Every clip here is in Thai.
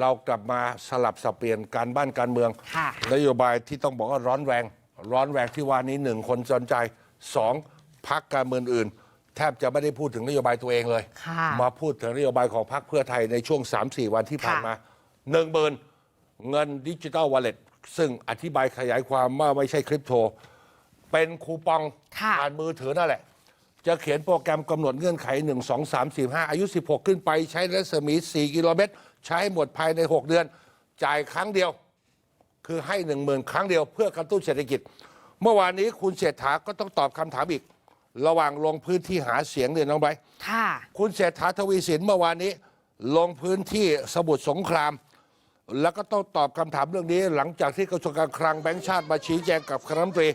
เรากลับมาสลับสับเปลี่ยนการบ้านการเมือง ค่ะ นโยบายที่ต้องบอกว่าร้อนแรง ร้อนแรงที่ว่านี้หนึ่งคนสนใจสองพักการเมืองอื่น แทบจะไม่ได้พูดถึงนโยบายตัวเองเลย ค่ะมาพูดถึงนโยบายของพรรคเพื่อไทยในช่วง 3-4 วันที่ผ่านมาหนึ่งหมื่นเงินดิจิ t a ลวอลเล็ตซึ่งอธิบายขยายความว่าไม่ใช่คริปโต เป็นคูปองค่ะ ผ่านมือถือนั่นแหละ จะเขียนโปรแกรมกำหนดเงื่อนไข 1 2 3 4 5 อายุ 16 ขึ้นไปใช้รัศมี 4 กิโลเมตร ใช้หมดภายใน 6 เดือน จ่ายครั้งเดียว คือให้1 0,000ครั้งเดียวเพื่อกระตุ้นเศรษฐกิจ เมื่อวานนี้คุณเศรษฐาก็ต้องตอบคำถามอีก ระหว่างลงพื้นที่หาเสียงเนี่ยน้องไบร์ทค่ะ คุณเศรษฐาทวีสินเมื่อวานนี้ ลงพื้นที่สมุทรสงคราม แล้วก็ต้องตอบคำถามเรื่องนี้ หลังจากที่กระทรวงการคลังแบงก์ชาติมาชี้แจงกับคณะรัฐมนตรี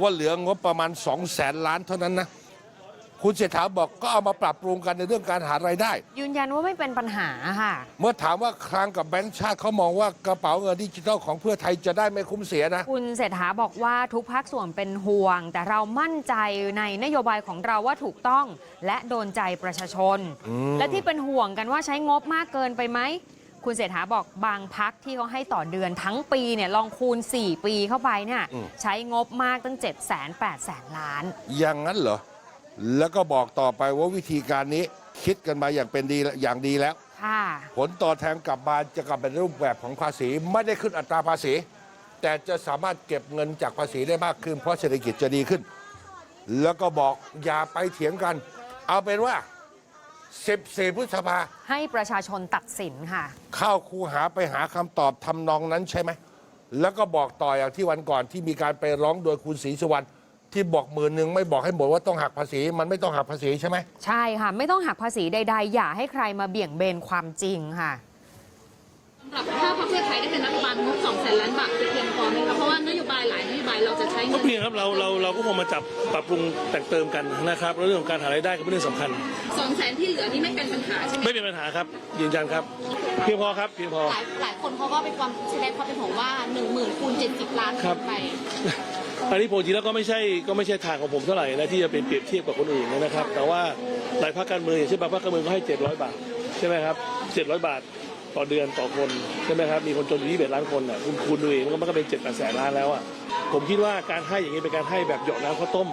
ว่าเหลืองบประมาณ2 0 0แสนล้านเท่านั้นนะ คุณเศรษฐาบอกก็เอามาปรับปรุงกันในเรื่องการหารายได้ ยืนยันว่าไม่เป็นปัญหาค่ะ เมื่อถามว่าคลังกับแบงก์ชาติเขามองว่ากระเป๋าเงินดิจิทัลของเพื่อไทยจะได้ไม่คุ้มเสียนะ คุณเศรษฐาบอกว่าทุกภาคส่วนเป็นห่วง แต่เรามั่นใจในนโยบายของเราว่าถูกต้อง และโดนใจประชาชน และที่เป็นห่วงกันว่าใช้งบมากเกินไปไหมคุณเศรษฐาบอกบางพักที่เขาให้ต่อเดือนทั้งปีเนี่ยลองคูณ 4 ปีเข้าไปเนี่ยอืมใช้งบมากตั้ง 7 8 0 0 0 0 ล้าน อย่างนั้นเหรอ แล้วก็บอกต่อไปว่าวิธีการนี้คิดกันมาอย่างเป็นดีอย่างดีแล้ว ค่ะ ผลตอบแทนกลับมาจะกลับเป็นรูปแบบของภาษีไม่ได้ขึ้นอัตราภาษี แต่จะสามารถเก็บเงินจากภาษีได้มากขึ้น เพราะเศรษฐกิจจะดีขึ้น แล้วก็บอกอย่าไปเถียงกัน เอาเป็นว่า 14 พฤษภาให้ประชาชนตัดสินค่ะ เข้าคูหาไปหาคำตอบทำนองนั้นใช่ไหม แล้วก็บอกต่ออย่างที่วันก่อนที่มีการไปร้องโดยคุณศรีสุวรรณ ที่บอกหมื่นหนึ่งไม่บอกให้หมดว่าต้องหักภาษี มันไม่ต้องหักภาษีใช่ไหมใช่ค่ะ ไม่ต้องหักภาษีใดๆ อย่าให้ใครมาเบี่ยงเบนความจริงค่ะสำหรับถ้าพรรคเพื่อไทยได้เป็นรัฐบาลงบ2แสนล้านบาทจะเพียงพอไหมคะเพราะว่านโยบายหลายนโยบายเราจะใช้ก็เงินเพียงครับเราเราเราก็คงมาจับปรับปรุงแต่งเติมกันนะครับแล้วเรื่องของการหารายได้ก็เป็นเรื่องสำคัญ2แสนที่เหลือนี่ไม่เป็นปัญหาใช่ไหมไม่เป็นปัญหาครับยืนยันครับ เพียงพอครับเพียงพอ หลายหลายคนเขาก็เป็นความแสดงความเป็นห่วงว่า 1 0,000คูณ70 ล้านครับ ไป อันนี้ผมจริงแล้วก็ไม่ใช่ก็ไม่ใช่ทางของผมเท่าไหร่นะที่จะเป็นเปรียบเทียบกับคนอื่นนะครับ แต่ว่าหลายภาคการเมืองอย่างเช่นบางภาคการเมืองก็ให้ 700 บาทใช่ไหมครับ 700 บาทต่อเดือนต่อคนใช่ไหมครับมีคนจนอยู่ที่เล้านคนอะคุณคูณดูเองมันก็เป็นเจ็ดแสนล้านแล้วอะผมคิดว่าการให้อย่างนี้เป็นการให้แบบหยอดน้ำข้าวต้ม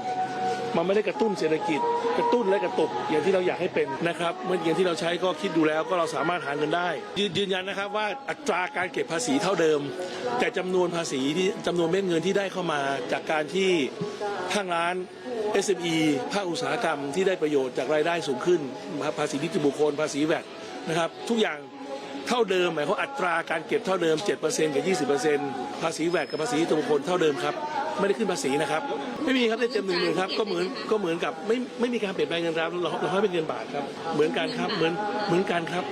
มันไม่ได้กระตุ้นเศรษฐกิจ กระตุ้นและกระตุกอย่างที่เราอยากให้เป็นนะครับเมื่ออย่างที่เราใช้ก็คิดดูแล้วก็เราสามารถหาเงินได้ ยืนยันนะครับว่าอัตราการเก็บภาษีเท่าเดิม แต่จำนวนภาษีที่จำนวนเม็ดเงินที่ได้เข้ามาจากการที่ห้างร้าน SME ภาคอุตสาหกรรมที่ได้ประโยชน์จากรายได้สูงขึ้น ภาษีนิติบุคคล ภาษีแวดนะครับ ทุกอย่างเท่าเดิมหมายความอัตราการเก็บเท่าเดิม 7%กับ 20%ภาษีแวดกับภาษีนิติบุคคลเท่าเดิมครับ ไม่ได้ขึ้นภาษีนะครับ ไม่มีครับได้เต็มหนึ่งหมื่นครับก็เหมือนก็เหมือนกับไม่ไม่มีการเปลี่ยนแปลงเงินตราเราเราให้เป็นเงินบาทครับเหมือนกันครับเหมือนเหมือนกันครับ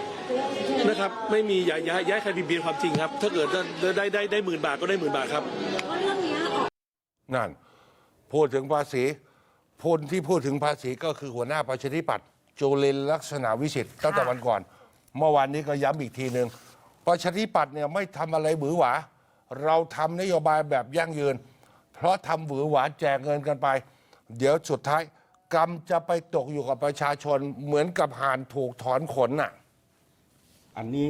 นะครับ ไม่มีอย่าอย่าอย่าให้ใครบิดเบียนความจริงครับ ถ้าเกิดได้ได้ได้ได้หมื่นบาทก็ได้หมื่นบาทครับ นั่น พูดถึงภาษีพูดที่พูดถึงภาษีก็คือหัวหน้าประชาธิปัตย์จุลินลักษณะวิสิทธิ์ตั้งแต่วันก่อน เมื่อวานนี้ก็ย้ำอีกทีหนึ่งประชาธิปัตย์เนี่ยไม่ทำอะไรหวือหวา เราทำนโยบายแบบยั่งยืน เพราะทำหวือหวาแจกเงินกันไป เดี๋ยวสุดท้ายกรรมจะไปตกอยู่กับประชาชนเหมือนกับห่านถูกถอนขนน่ะ อันนี้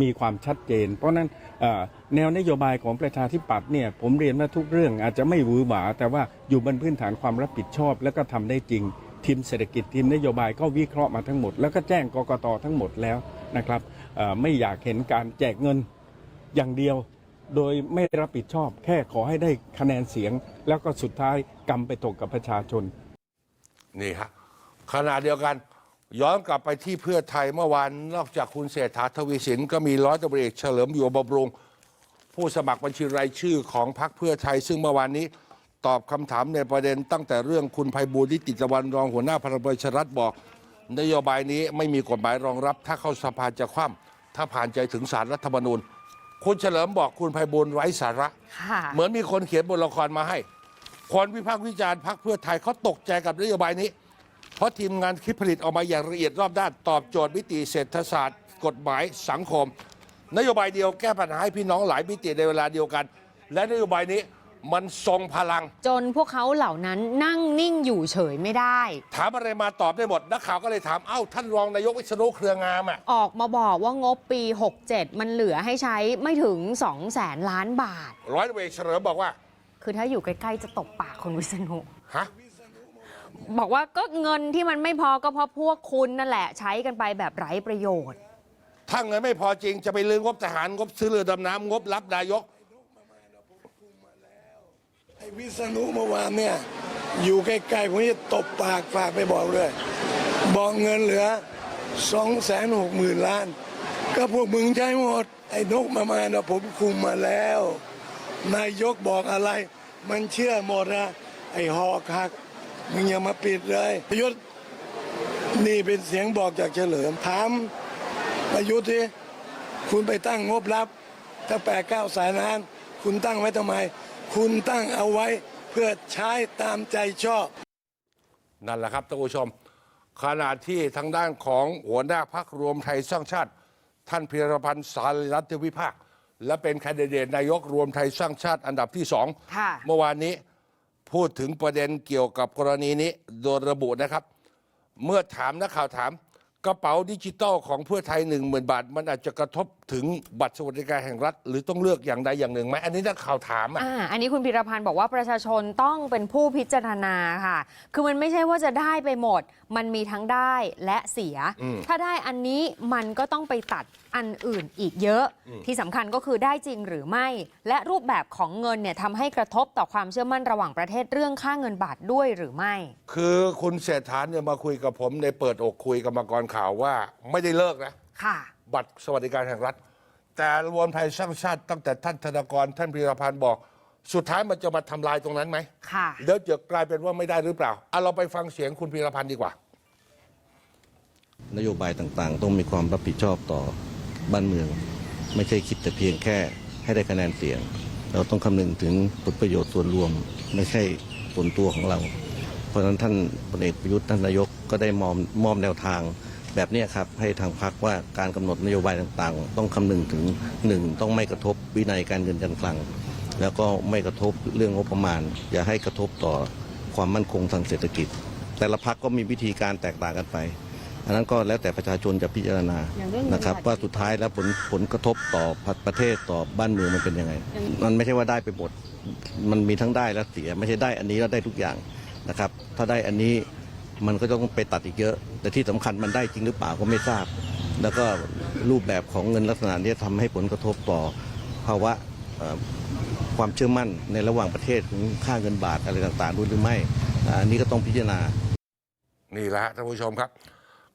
มีความชัดเจน เพราะนั้นเอ่อแนวนโยบายของประชาธิปัตย์เนี่ยผมเรียนว่าทุกเรื่องอาจจะไม่หวือหวา แต่ว่าอยู่บนพื้นฐานความรับผิดชอบ แล้วก็ทำได้จริง ทีมเศรษฐกิจทีมนโยบายก็วิเคราะห์มาทั้งหมด แล้วก็แจ้งกกตทั้งหมดแล้วนะครับเอ่อไม่อยากเห็นการแจกเงินอย่างเดียว โดยไม่รับผิดชอบ แค่ขอให้ได้คะแนนเสียง แล้วก็สุดท้ายกรรมไปตกกับประชาชน นี่ครับขณะเดียวกันย้อนกลับไปที่เพื่อไทยเมื่อวานนอกจากคุณเศรษฐาทวีสินก็มีร้อยตำรวจเอกเฉลิมอยู่บำรุง ผู้สมัครบัญชีรายชื่อของพรรคเพื่อไทย ซึ่งเมื่อวานนี้ตอบคำถามในประเด็นตั้งแต่เรื่องคุณภัยบูลย์นิติตะวันรองหัวหน้าพลังประชารัฐบอก นโยบายนี้ไม่มีกฎหมายรองรับ ถ้าเข้าสภาจะคว่ำถ้าผ่านใจถึงสารรัฐธรรมนูญ คุณเฉลิมบอกคุณภัยบูลย์ไร้สาระ ค่ะ เหมือนมีคนเขียนบทละครมาให้ คนวิพากษ์วิจารณ์พรรคเพื่อไทยเขาตกใจกับนโยบายนี้ เพราะทีมงานคิดผลิตออกมาอย่างละเอียดรอบด้าน ตอบโจทย์มิติเศรษฐศาสตร์ กฎหมายสังคม นโยบายเดียวแก้ปัญหาให้พี่น้องหลายมิติในเวลาเดียวกัน และนโยบายนี้ มันทรงพลัง จนพวกเขาเหล่านั้นนั่งนิ่งอยู่เฉยไม่ได้ ถามอะไรมาตอบได้หมด นักข่าวก็เลยถาม เอ้า ท่านรองนายกวิษณุเครืองามอะ ออกมาบอกว่างบปี 67 มันเหลือให้ใช้ไม่ถึง2แสนล้านบาท ร้อยตำรวจเอกเฉลิมบอกว่า คือถ้าอยู่ใกล้ๆจะตบปากคนวิษณุ ฮะ บอกว่าก็เงินที่มันไม่พอก็เพราะพวกคุณนั่นแหละใช้กันไปแบบไร้ประโยชน์ ถ้าเงินไม่พอจริงจะไปลืมงบทหารงบซื้อเรือดำน้ำงบรับนายกไอ้ วิษณุเมื่อวานเนี่ยอยู่ใกล้ๆผมจะตบปากฝากไปบอกเลย บอกเงินเหลือสองแสนหกหมื่นล้าน ก็พวกมึงใช้หมด ไอ้นกมามานะผมคุมมาแล้ว นายกบอกอะไร มันเชื่อหมดนะไอ้หอกหัก มึงอย่ามาปิดเลยประยุทธ์นี่เป็นเสียงบอกจากเฉลิมถามประยุทธ์ที่คุณไปตั้งงบรับ ถ้าแปดเก้าสนล้าน คุณตั้งไว้ทำไม คุณตั้งเอาไว้เพื่อใช้ตามใจชอบ นั่นแหละครับท่านผู้ชม ขณะที่ทางด้านของหัวหน้าพักรวมไทยสร้างชาติ ท่านพีรพันธ์สารรัตวิภาค และเป็นแคนดิเดตนายกรวมไทยสร้างชาติอันดับที่สองค่ะ เมื่อวานนี้พูดถึงประเด็นเกี่ยวกับกรณีนี้โดยระบุนะครับ เมื่อถามนักข่าวถาม กระเป๋าดิจิตอลของเพื่อไทยหนึ่งหมื่นบาท มันอาจจะกระทบ ถึงบัตรสวัสดิการแห่งรัฐ หรือต้องเลือกอย่างใดอย่างหนึ่งไหมอันนี้นักข่าวถามอะอ่าอันนี้คุณพิรพันธ์บอกว่าประชาชนต้องเป็นผู้พิจารณาค่ะ คือมันไม่ใช่ว่าจะได้ไปหมด มันมีทั้งได้และเสียอืมถ้าได้อันนี้มันก็ต้องไปตัดอันอื่นอีกเยอะ ที่สำคัญก็คือได้จริงหรือไม่ และรูปแบบของเงินเนี่ยทำให้กระทบต่อความเชื่อมั่นระหว่างประเทศเรื่องค่าเงินบาทด้วยหรือไม่ คือคุณเศรษฐาเนี่ยมาคุยกับผมในเปิดอกคุยกับมากรข่าวว่าไม่ได้เลิกนะค่ะ บัตรสวัสดิการแห่งรัฐ แต่รวมไทยสร้างชาติตั้งแต่ท่านธนากรท่านพิรพันธ์บอก สุดท้ายมันจะมาทำลายตรงนั้นไหมค่ะเดี๋ยวจะกลายเป็นว่าไม่ได้หรือเปล่าเอาเราไปฟังเสียงคุณพิรพันธ์ดีกว่า นโยบายต่างๆ ต้องมีความรับผิดชอบต่อบ้านเมือง ไม่ใช่คิดแต่เพียงแค่ให้ได้คะแนนเสียง เราต้องคำนึงถึงผลประโยชน์ส่วนรวม ไม่ใช่ส่วนตัวของเรา เพราะฉะนั้นท่านพลเอกประยุทธ์ท่านนายกก็ได้มอบมอบแนวทาง แบบเนี้ยครับให้ทางพรรคว่าการกำหนดนโยบายต่างๆ ต้องคำนึงถึงหนึ่งต้องไม่กระทบวินัยการเงินการคลัง แล้วก็ไม่กระทบเรื่องงบประมาณ อย่าให้กระทบต่อความมั่นคงทางเศรษฐกิจ แต่ละพรรคก็มีวิธีการแตกต่างกันไปอันนั้นก็แล้วแต่ประชาชนจะพิจารณาอย่างเรื่องเงินนะครับบาทว่าสุดท้ายแล้วผลผลกระทบต่อประเทศต่อบ้านเมืองมันเป็นยังไง มันไม่ใช่ว่าได้ไปหมด มันมีทั้งได้และเสีย ไม่ใช่ได้อันนี้แล้วได้ทุกอย่างนะครับ ถ้าได้อันนี้ มันก็ต้องไปตัดอีกเยอะ แต่ที่สำคัญมันได้จริงหรือเปล่าก็ไม่ทราบ แล้วก็รูปแบบของเงินลักษณะนี้ทำให้ผลกระทบต่อภาวะความเชื่อมั่นในระหว่างประเทศของค่าเงินบาทอะไรต่างๆด้วยหรือไม่ อันนี้ก็ต้องพิจารณา นี่แหละท่านผู้ชมครับ